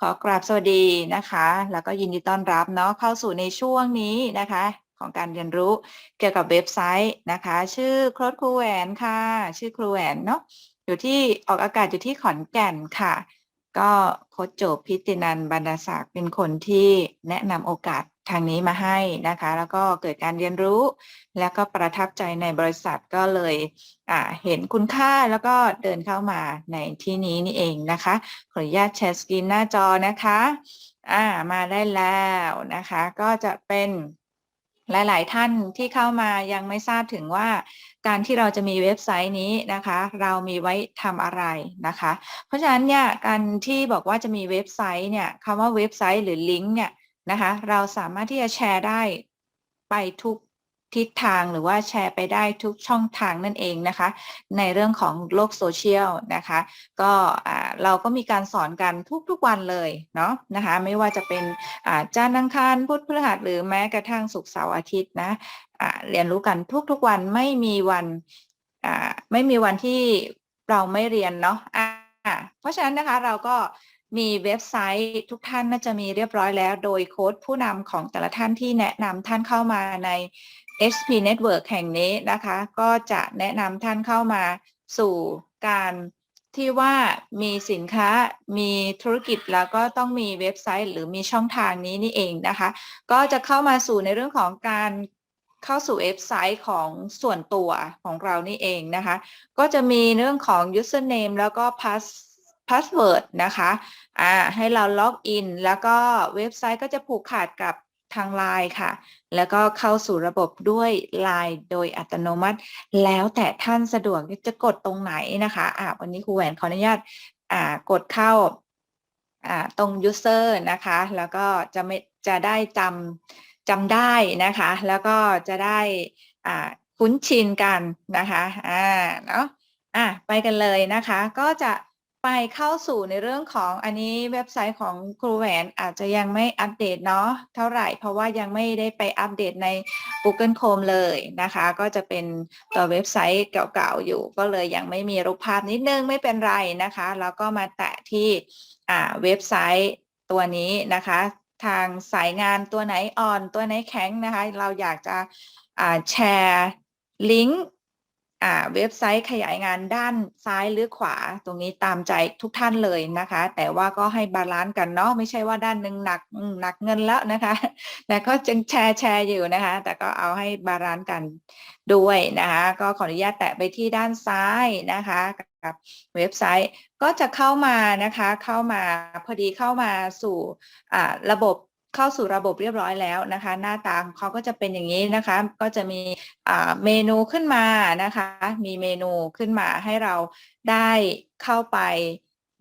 ขอกราบสวัสดีนะคะ แล้วก็ยินดีต้อนรับเนาะเข้าสู่ในช่วงนี้นะคะ ของการเรียนรู้เกี่ยวกับเว็บไซต์นะคะ ชื่อครดครูแหวนค่ะ ชื่อครูแหวนเนาะอยู่ที่ออกอากาศอยู่ที่ขอนแก่นค่ะ ก็โค้ดโจพิตินันบรรดาศักดิ์เป็นคนที่แนะนำโอกาสทางนี้มาให้นะคะ แล้วก็เกิดการเรียนรู้ แล้วก็ประทับใจในบริษัทก็เลยเห็นคุณค่าแล้วก็เดินเข้ามาในที่นี้นี่เองนะคะ ขออนุญาตแชร์สกรีนหน้าจอนะคะ อ่ามาได้แล้วนะคะ ก็จะเป็น หลาย ๆ ท่านที่เข้ามายังไม่ทราบถึงว่าการที่เราจะมีเว็บไซต์นี้นะคะ เรามีไว้ทำอะไรนะคะ เพราะฉะนั้นเนี่ยการที่บอกว่าจะมีเว็บไซต์เนี่ยคำว่าเว็บไซต์หรือลิงก์เนี่ยนะคะ เราสามารถที่จะแชร์ได้ไปทุก ทิศทางหรือว่าแชร์ไปได้ทุกช่องทางนั่นเองนะคะ ในเรื่องของโลกโซเชียลนะคะ ก็เราก็มีการสอนกันทุกๆวันเลยเนาะนะคะ ไม่ว่าจะเป็นจันทร์อังคารพุธพฤหัสหรือแม้กระทั่งศุกร์เสาร์อาทิตย์นะะเรียนรู้กันทุกๆวันไม่มีวันไม่มีวันที่เราไม่เรียนเนาะะเพราะฉะนั้นนะคะเราก็มีเว็บไซต์ทุกท่านน่าจะมีเรียบร้อยแล้ว โดยโค้ดผู้นำของแต่ละท่านที่แนะนำท่านเข้ามาใน SP Network แห่งนี้นะคะ ก็จะแนะนำท่านเข้ามาสู่การที่ว่ามีสินค้ามีธุรกิจแล้วก็ต้องมีเว็บไซต์ หรือมีช่องทางนี้นี่เองนะคะ ก็จะเข้ามาสู่ในเรื่องของการเข้าสู่เว็บไซต์ของส่วนตัวของเรานี่เองนะคะ ก็จะมีเรื่องของ username แล้วก็ pass password นะคะอ่าให้เราล็อกอินแล้วก็เว็บไซต์ก็จะผูกขาดกับทางไลน์ค่ะ แล้วก็เข้าสู่ระบบด้วยไลน์โดยอัตโนมัติ แล้วแต่ท่านสะดวกจะกดตรงไหนนะคะอ่าวันนี้ครูแหวนขออนุญาตอ่ากดเข้าอ่าตรง user นะคะ แล้วก็จะไม่จะได้จำจำได้นะคะ แล้วก็จะได้อ่าคุ้นชินกันนะคะอ่าเนาะอะไปกันเลยนะคะ ก็จะ ไปเข้าสู่ในเรื่องของอันนี้เว็บไซต์ของครูแหวนอาจจะยังไม่อัปเดตเนาะเท่าไหร่ เพราะว่ายังไม่ได้ไปอัปเดตใน Google Chrome เลยนะคะ ก็จะเป็นตัวเว็บไซต์เก่าๆอยู่ ก็เลยยังไม่มีรูปภาพนิดนึงไม่เป็นไรนะคะ แล้วก็มาแตะที่อ่าเว็บไซต์ตัวนี้นะคะ ทางสายงานตัวไหนอ่อน ตัวไหนแข็งนะคะ เราอยากจะอ่าแชร์ลิงก์ เว็บไซต์ขยายงานด้านซ้ายหรือขวาตรงนี้ตามใจทุกท่านเลยนะคะ แต่ว่าก็ให้บาลานซ์กันเนาะไม่ใช่ว่าด้านหนึ่งหนักหนักเงินแล้วนะคะ แต่ก็จึงแชร์แชร์อยู่นะคะ แต่ก็เอาให้บาลานซ์กันด้วยนะคะ ก็ขออนุญาตแตะไปที่ด้านซ้ายนะคะกับเว็บไซต์ก็จะเข้ามานะคะเข้ามาพอดีเข้ามาสู่ระบบ เข้าสู่ระบบเรียบร้อยแล้วนะคะ หน้าตาของเขาก็จะเป็นอย่างนี้นะคะ ก็จะมีเมนูขึ้นมานะคะ มีเมนูขึ้นมาให้เราได้เข้าไป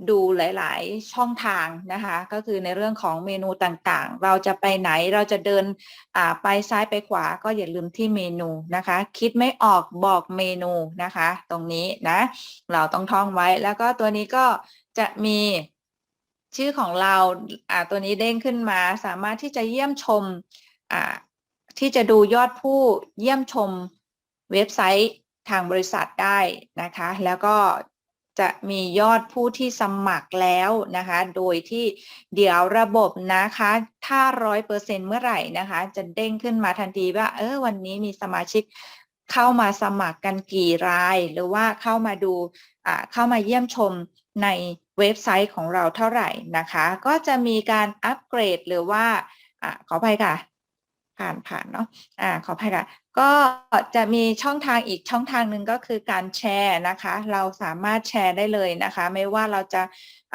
ดูหลาย ๆ ช่องทางนะคะ ก็คือในเรื่องของเมนูต่างๆ เราจะไปไหนเราจะเดินไปซ้ายไปขวาก็อย่าลืมที่เมนูนะคะ คิดไม่ออกบอกเมนูนะคะ ตรงนี้นะ เราต้องท่องไว้แล้วก็ตัวนี้ก็จะมี ชื่อของเราอ่าตัวนี้เด้งขึ้นมา สามารถที่จะเยี่ยมชมอ่าที่จะดูยอดผู้เยี่ยมชมเว็บไซต์ทางบริษัทได้นะคะ แล้วก็จะมียอดผู้ที่สมัครแล้วนะคะ โดยที่เดี๋ยวระบบนะคะ ถ้าร้อยเปอร์เซ็นเมื่อไหร่นะคะ จะเด้งขึ้นมาทันทีว่า เออวันนี้มีสมาชิกเข้ามาสมัครกันกี่ราย หรือว่าเข้ามาดูเข้ามาเยี่ยมชมใน เว็บไซต์ของเราเท่าไหร่นะคะ ก็จะมีการอัปเกรดหรือว่าอขออภัยค่ะ ผ่านผ่านเนาะอ่าขออภัยค่ะ ก็จะมีช่องทางอีกช่องทางหนึ่งก็คือการแชร์นะคะ เราสามารถแชร์ได้เลยนะคะ ไม่ว่าเราจะ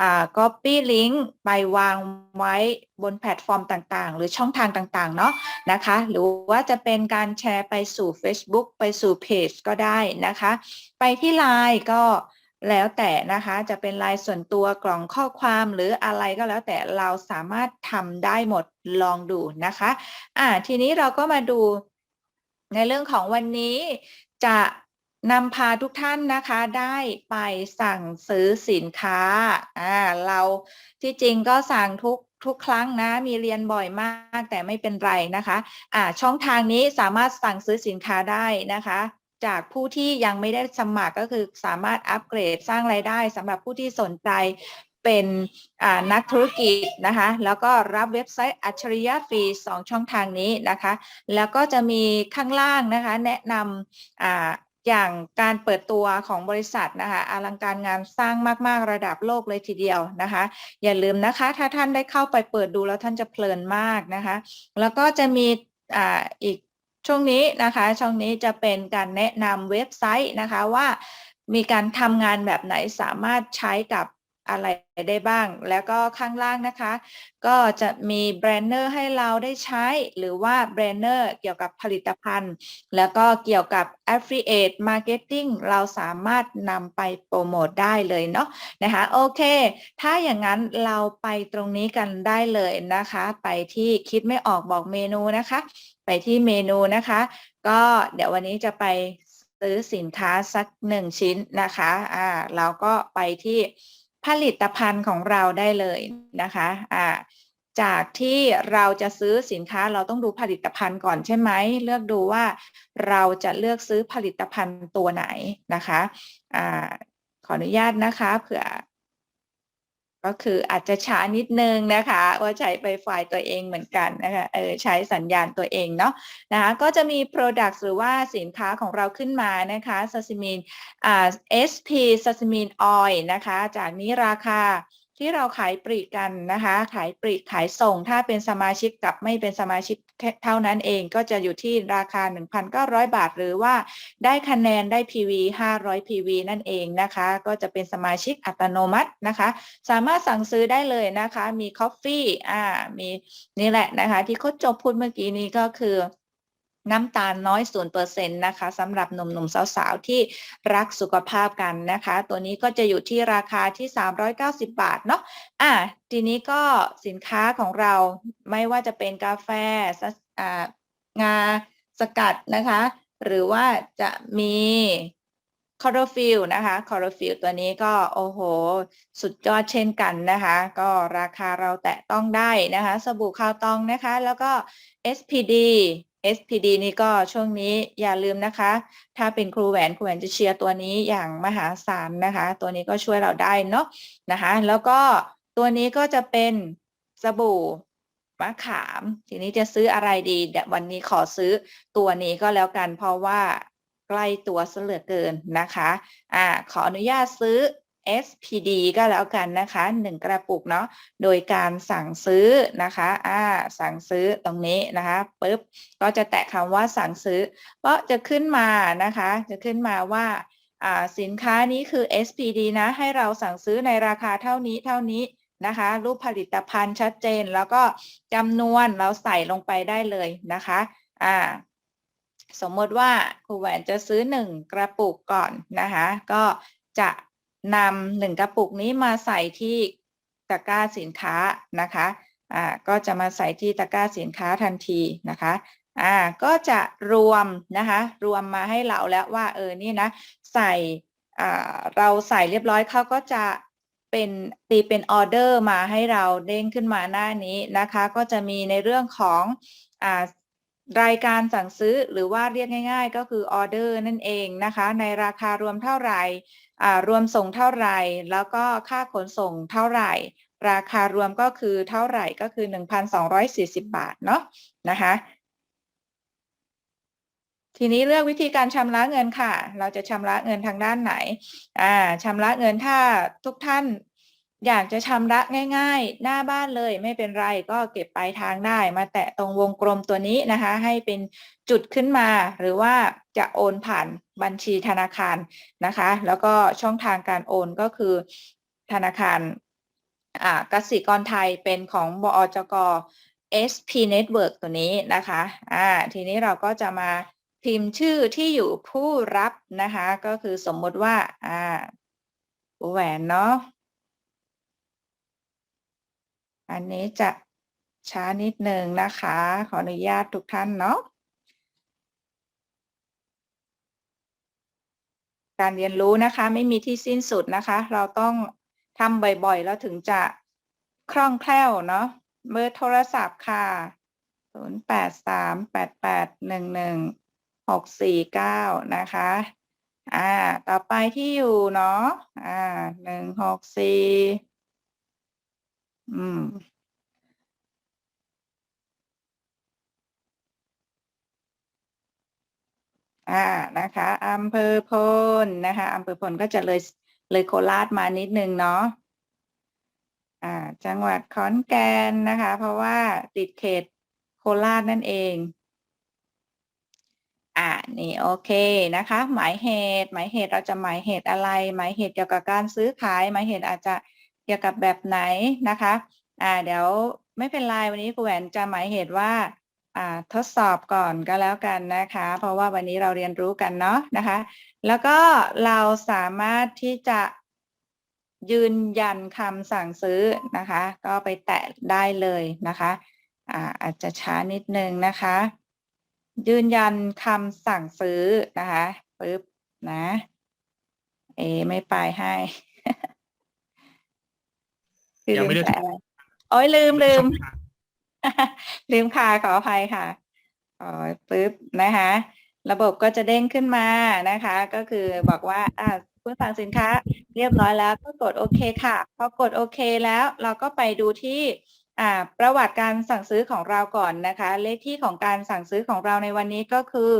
อ่า copy link ไปวางไว้บนแพลตฟอร์มต่างๆ หรือช่องทางต่างๆ เนาะนะคะ หรือว่าจะเป็นการแชร์ไปสู่ Facebook ไปสู่เพจก็ได้นะคะ ไปที่ไลน์ก็ แล้วแต่นะคะจะเป็นลายส่วนตัวกล่องข้อความหรืออะไรก็แล้วแต่เราสามารถทำได้หมดลองดูนะคะอ่าทีนี้เราก็มาดูในเรื่องของวันนี้จะนำพาทุกท่านนะคะได้ไปสั่งซื้อสินค้าอ่าเราที่จริงก็สั่งทุกทุกครั้งนะมีเรียนบ่อยมากแต่ไม่เป็นไรนะคะอ่าช่องทางนี้สามารถสั่งซื้อสินค้าได้นะคะ จากผู้ที่ยังไม่ได้สมัครก็คือสามารถอัปเกรดสร้างไรายได้สำหรับผู้ที่สนใจเป็นนักธุรกิจนะคะ แล้วก็รับเว็บไซต์อัจฉริยะฟรีสองช่องทางนี้นะคะ แล้วก็จะมีข้างล่างนะคะ แนะนำออย่างการเปิดตัวของบริษัทนะคะอลังการงานสร้างมาก ๆ ระดับโลกเลยทีเดียวนะคะ อย่าลืมนะคะ ถ้าท่านได้เข้าไปเปิดดูแล้วท่านจะเพลินมากนะคะ แล้วก็จะมีออีก ช่วงนี้นะคะช่องนี้จะเป็นการแนะนำเว็บไซต์นะคะว่ามีการทำงานแบบไหนสามารถใช้กับ อะไรได้บ้าง แล้วก็ข้างล่างนะคะ ก็จะมีแบรนเนอร์ให้เราได้ใช้ หรือว่าแบรนเนอร์เกี่ยวกับผลิตภัณฑ์ แล้วก็เกี่ยวกับ affiliate marketing เราสามารถนำไปโปรโมทได้เลยเนาะนะคะโอเค ถ้าอย่างนั้นเราไปตรงนี้กันได้เลยนะคะ ไปที่คิดไม่ออกบอกเมนูนะคะ ไปที่เมนูนะคะ ก็เดี๋ยววันนี้จะไปซื้อสินค้าสักหนึ่งชิ้นนะคะอ่าเราก็ไปที่ ผลิตภัณฑ์ของเราได้เลยนะคะอ่าจากที่เราจะซื้อสินค้าเราต้องดูผลิตภัณฑ์ก่อนใช่ไหม เลือกดูว่าเราจะเลือกซื้อผลิตภัณฑ์ตัวไหนนะคะอ่าขออนุญาตนะคะเผื่อ ก็คืออาจจะช้านิดนึงนะคะว่าใช้ไฟไฟตัวเองเหมือนกันนะคะเออใช้สัญญาณตัวเองเนาะนะคะก็จะมี Product หรือว่าสินค้าของเราขึ้นมานะคะซาซิมินอ่า SP ซาซิมินออยนะคะ จากนี้ราคา ที่เราขายปลีกกันนะคะ ขายปลีกขายส่ง ถ้าเป็นสมาชิกกับไม่เป็นสมาชิกเท่านั้นเองก็จะอยู่ที่ราคา 1,900 บาท หรือว่าได้คะแนนได้ PV 500 PV นั่นเองนะคะ ก็จะเป็นสมาชิกอัตโนมัตินะคะ สามารถสั่งซื้อได้เลยนะคะ มี Coffee อ่ามีนี่แหละนะคะ ที่เขาจบพูดเมื่อกี้นี้ก็คือ น้ำตาลน้อย0%นเปอร์เซ็นต์นะคะสำหรับหนุ่มๆสาวๆ ที่รักสุขภาพกันนะคะ ตัวนี้ก็จะอยู่ที่ราคาที่ 390 บาทเนาะอะทีนี้ก็สินค้าของเราไม่ว่าจะเป็นกาแฟสอ่างาสกัดนะคะ หรือว่าจะมีคอร์ฟิลนะคะคอร์ฟิลตัวนี้ก็โอ้โห สุดยอดเช่นกันนะคะ ก็ราคาเราแตะต้องได้นะคะ สบู่คาวตองนะคะ แล้วก็ SPD SPD นี่ก็ช่วงนี้อย่าลืมนะคะ ถ้าเป็นครูแหวนครูแหวนจะเชียร์ตัวนี้อย่างมหาศาลนะคะ ตัวนี้ก็ช่วยเราได้เนาะนะคะ แล้วก็ตัวนี้ก็จะเป็นสบู่มะขาม ทีนี้จะซื้ออะไรดีวันนี้ขอซื้อตัวนี้ก็แล้วกันเพราะว่าใกล้ตัวเสลือเกินนะคะ อ่า ขออนุญาตซื้อ SPD ก็แล้วกันนะคะหนึ่งกระปุกเนาะโดยการสั่งซื้อนะคะอ่าสั่งซื้อตรงนี้นะคะปุ๊บก็จะแตะคำว่าสั่งซื้อ ก็จะขึ้นมานะคะ จะขึ้นมาว่าอ่าสินค้านี้คือ SPD นะ ให้เราสั่งซื้อในราคาเท่านี้เท่านี้นะคะ รูปผลิตภัณฑ์ชัดเจนแล้วก็จำนวนเราใส่ลงไปได้เลยนะคะอ่าสมมติว่าครูแหวนจะซื้อหนึ่งกระปุกก่อนนะคะ ก็จะ นำหนึ่งกระปุกนี้มาใส่ที่ตะกร้าสินค้านะคะอ่าก็จะมาใส่ที่ตะกร้าสินค้าทันทีนะคะอ่าก็จะรวมนะคะรวมมาให้เราแล้วว่าเออนี่นะใส่อ่าเราใส่เรียบร้อยเขาก็จะเป็นตีเป็นออเดอร์มาให้เราเด้งขึ้นมาหน้านี้นะคะ ก็จะมีในเรื่องของอ่ารายการสั่งซื้อหรือว่าเรียกง่าย ๆ ก็คือออเดอร์นั่นเองนะคะ ในราคารวมเท่าไหร่ รวมส่งเท่าไหร่ แล้วก็ค่าขนส่งเท่าไหร่ ราคารวมก็คือเท่าไหร่ก็คือ 1,240 บาทเนาะนะคะทีนี้เลือกวิธีการชำระเงินค่ะ เราจะชำระเงินทางด้านไหน อ่าชำระเงินถ้าทุกท่านอยากจะชำระง่าย ๆ หน้าบ้านเลยไม่เป็นไรก็เก็บปลายทางได้ มาแตะตรงวงกลมตัวนี้นะคะ ให้เป็นจุดขึ้นมา หรือว่าจะโอนผ่าน บัญชีธนาคารนะคะ แล้วก็ช่องทางการโอนก็คือธนาคารอ่ากสิกรไทยเป็นของบอจก SP Network ตัวนี้นะคะอ่าทีนี้เราก็จะมาพิมพ์ชื่อที่อยู่ผู้รับนะคะ ก็คือสมมติว่าอ่าแหวนเนาะอันนี้จะช้านิดหนึ่งนะคะ ขออนุญาตทุกท่านเนาะ การเรียนรู้นะคะ ไม่มีที่สิ้นสุดนะคะ เราต้องทำบ่อยๆ แล้วถึงจะคล่องแคล่วเนาะเบอร์โทรศัพท์ค่ะ 0 8 3 8 8 1 1 6 4 9 นะคะ อ่า ต่อไปที่อยู่เนาะ อ่า 1 6 4 อืม อ่านะคะอำเภอพลนะคะอำเภอพลก็จะเลยเลยโคราชมานิดนึงเนาะอ่าจังหวัดขอนแก่นนะคะ เพราะว่าติดเขตโคราชนั่นเองอ่านี่โอเคนะคะ หมายเหตุ หมายเหตุเราจะหมายเหตุอะไร หมายเหตุเกี่ยวกับการซื้อขาย หมายเหตุอาจจะเกี่ยวกับแบบไหนนะคะ อ่า เดี๋ยวไม่เป็นไรวันนี้ครูแหวนจะหมายเหตุว่า อ่าทดสอบก่อนก็แล้วกันนะคะ เพราะว่าวันนี้เราเรียนรู้กันเนาะนะคะ แล้วก็เราสามารถที่จะยืนยันคำสั่งซื้อนะคะ ก็ไปแตะได้เลยนะคะอาอาจจะช้านิดนึงนะคะ ยืนยันคำสั่งซื้อนะคะปึ๊บนะ เอ ไม่ไปให้คือยังไม่ได้ลืแตะอะไรโอ้ยลืมลืม ลืมค่ะขออภัยค่ะอ๋อปึ๊บนะคะ ระบบก็จะเด้งขึ้นมานะคะ ก็คือบอกว่าอ่าคุณสั่งสินค้าเรียบร้อยแล้วก็กดโอเคค่ะพอกดโอเคแล้วเราก็ไปดูที่ประวัติการสั่งซื้อของเราก่อนนะคะ เลขที่ของการสั่งซื้อของเราในวันนี้ก็คือ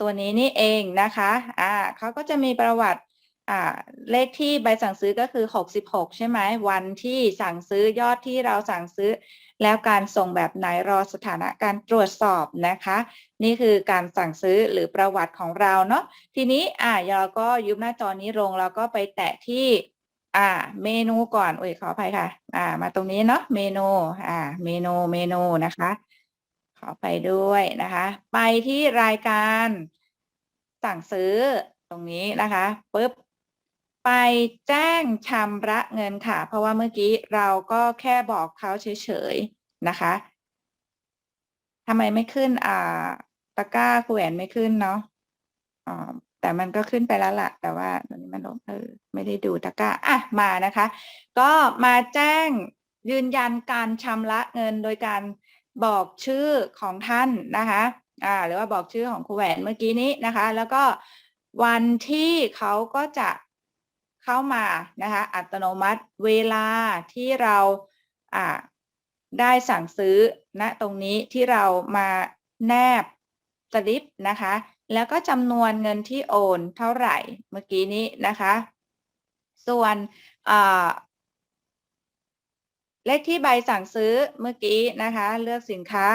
ตัวนี้นี่เองนะคะอ่าเขาก็จะมีประวัติอ่าเลขที่ใบสั่งซื้อก็คือ 66 ใช่ไหมวันที่สั่งซื้อยอดที่เราสั่งซื้อ แล้วการส่งแบบไหนรอสถานะการตรวจสอบนะคะ นี่คือการสั่งซื้อหรือประวัติของเราเนาะทีนี้อ่าเราก็ยุบหน้าจอนี้ลงแล้วก็ไปแตะที่อ่าเมนูก่อนโอ้ยขออภัยค่ะ อ่า มาตรงนี้เนาะเมนูอ่า เมนูเมนูนะคะ ขอไปด้วยนะคะ ไปที่รายการสั่งซื้อตรงนี้นะคะปุ๊บ ไปแจ้งชำระเงินค่ะ เพราะว่าเมื่อกี้เราก็แค่บอกเขาเฉยๆนะคะทำไมไม่ขึ้นอ่าตะกร้าแหวนไม่ขึ้นเนาะอ๋อแต่มันก็ขึ้นไปแล้วล่ะแต่ว่าตอนนี้มันลงเออไม่ได้ดูตะกร้าอะมานะคะ ก็มาแจ้งยืนยันการชำระเงินโดยการบอกชื่อของท่านนะคะอ่าหรือว่าบอกชื่อของครูแหวนเมื่อกี้นี้นะคะ แล้วก็วันที่เขาก็จะ เข้ามานะคะอัตโนมัติเวลาที่เราได้สั่งซื้อณตรงนี้ที่เรามาแนบสลิปนะคะ แล้วก็จำนวนเงินที่โอนเท่าไหร่เมื่อกี้นี้นะคะ ส่วนเลขที่ใบสั่งซื้อเมื่อกี้นะคะ เลือกสินค้า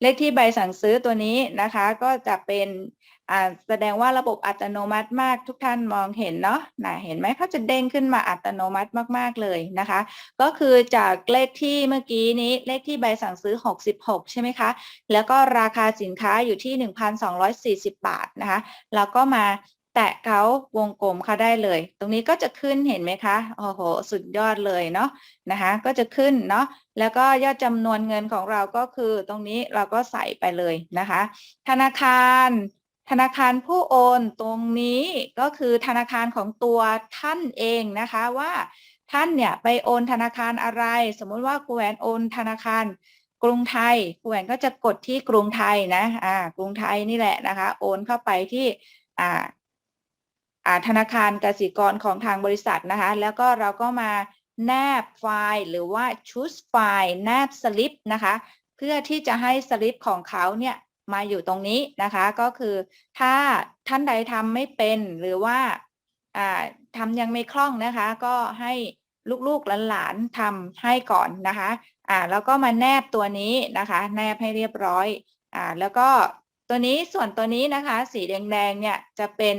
เลขที่ใบสั่งซื้อตัวนี้นะคะ ก็จะเป็นแสดงว่าระบบอัตโนมัติมากทุกท่านมองเห็นเนาะนะเห็นไหมเขาจะเด้งขึ้นมาอัตโนมัติมาก ๆ เลยนะคะ ก็คือจากเลขที่เมื่อกี้นี้เลขที่ใบสั่งซื้อ 66 ใช่ไหมคะ แล้วก็ราคาสินค้าอยู่ที่ 1,240 บาทนะคะ แล้วก็มา แตะเขาวงกลมเขาได้เลย ตรงนี้ก็จะขึ้นเห็นไหมคะ โอ้โห สุดยอดเลยเนาะนะคะ ก็จะขึ้นเนาะ แล้วก็ยอดจำนวนเงินของเราก็คือ ตรงนี้เราก็ใส่ไปเลยนะคะ ธนาคาร ธนาคารผู้โอนตรงนี้ก็คือธนาคารของตัวท่านเองนะคะว่าท่านเนี่ยไปโอนธนาคารอะไร สมมุติว่ากูแหวนโอนธนาคารกรุงไทยกูแหวนก็จะกดที่กรุงไทยนะ อ่า กรุงไทยนี่แหละนะคะ โอนเข้าไปที่ อ่าอ่า ธนาคารกสิกรของทางบริษัทนะคะ แล้วก็เราก็มาแนบไฟล์หรือว่าชุดไฟล์แนบสลิปนะคะ เพื่อที่จะให้สลิปของเขาเนี่ยมาอยู่ตรงนี้นะคะ ก็คือถ้าท่านใดทำไม่เป็นหรือว่าทำยังไม่คล่องนะคะ ก็ให้ลูกๆหลานๆทำให้ก่อนนะคะอ่าแล้วก็มาแนบตัวนี้นะคะ แนบให้เรียบร้อยอ่าแล้วก็ตัวนี้ส่วนตัวนี้นะคะ สีแดงๆเนี่ยจะเป็น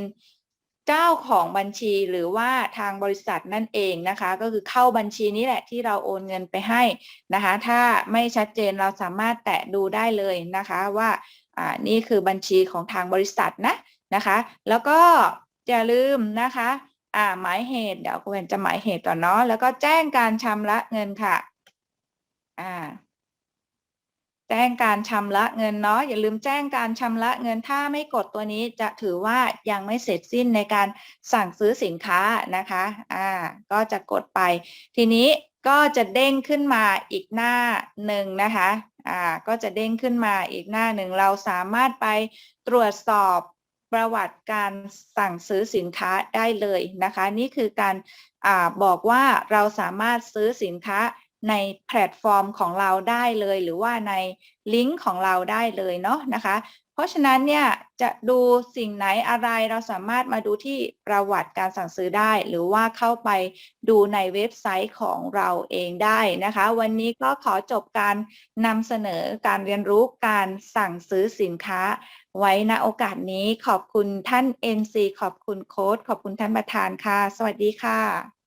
เจ้าของบัญชีหรือว่าทางบริษัทนั่นเองนะคะ ก็คือเข้าบัญชีนี้แหละที่เราโอนเงินไปให้นะคะ ถ้าไม่ชัดเจนเราสามารถแตะดูได้เลยนะคะว่าอ่านี่คือบัญชีของทางบริษัทนะนะคะ แล้วก็อย่าลืมนะคะอ่าหมายเหตุเดี๋ยวคุณจะหมายเหตุก่อนเนาะแล้วก็แจ้งการชำระเงินค่ะอ่า แจ้งการชำระเงินเนาะอย่าลืมแจ้งการชำระเงินถ้าไม่กดตัวนี้จะถือว่ายังไม่เสร็จสิ้นในการสั่งซื้อสินค้านะคะอ่าก็จะกดไป ทีนี้ก็จะเด้งขึ้นมาอีกหน้าหนึ่งนะคะอ่าก็จะเด้งขึ้นมาอีกหน้าหนึ่งเราสามารถไปตรวจสอบประวัติการสั่งซื้อสินค้าได้เลยนะคะ นี่คือการอ่าบอกว่าเราสามารถซื้อสินค้า ในแพลตฟอร์มของเราได้เลย หรือว่าในลิงก์ของเราได้เลยเนาะนะคะ เพราะฉะนั้นเนี่ยจะดูสิ่งไหนอะไรเราสามารถมาดูที่ประวัติการสั่งซื้อได้ หรือว่าเข้าไปดูในเว็บไซต์ของเราเองได้นะคะ วันนี้ก็ขอจบการนำเสนอการเรียนรู้การสั่งซื้อสินค้าไว้ณโอกาสนี้ขอบคุณท่าน NC ขอบคุณโค้ดขอบคุณท่านประธานค่ะ สวัสดีค่ะ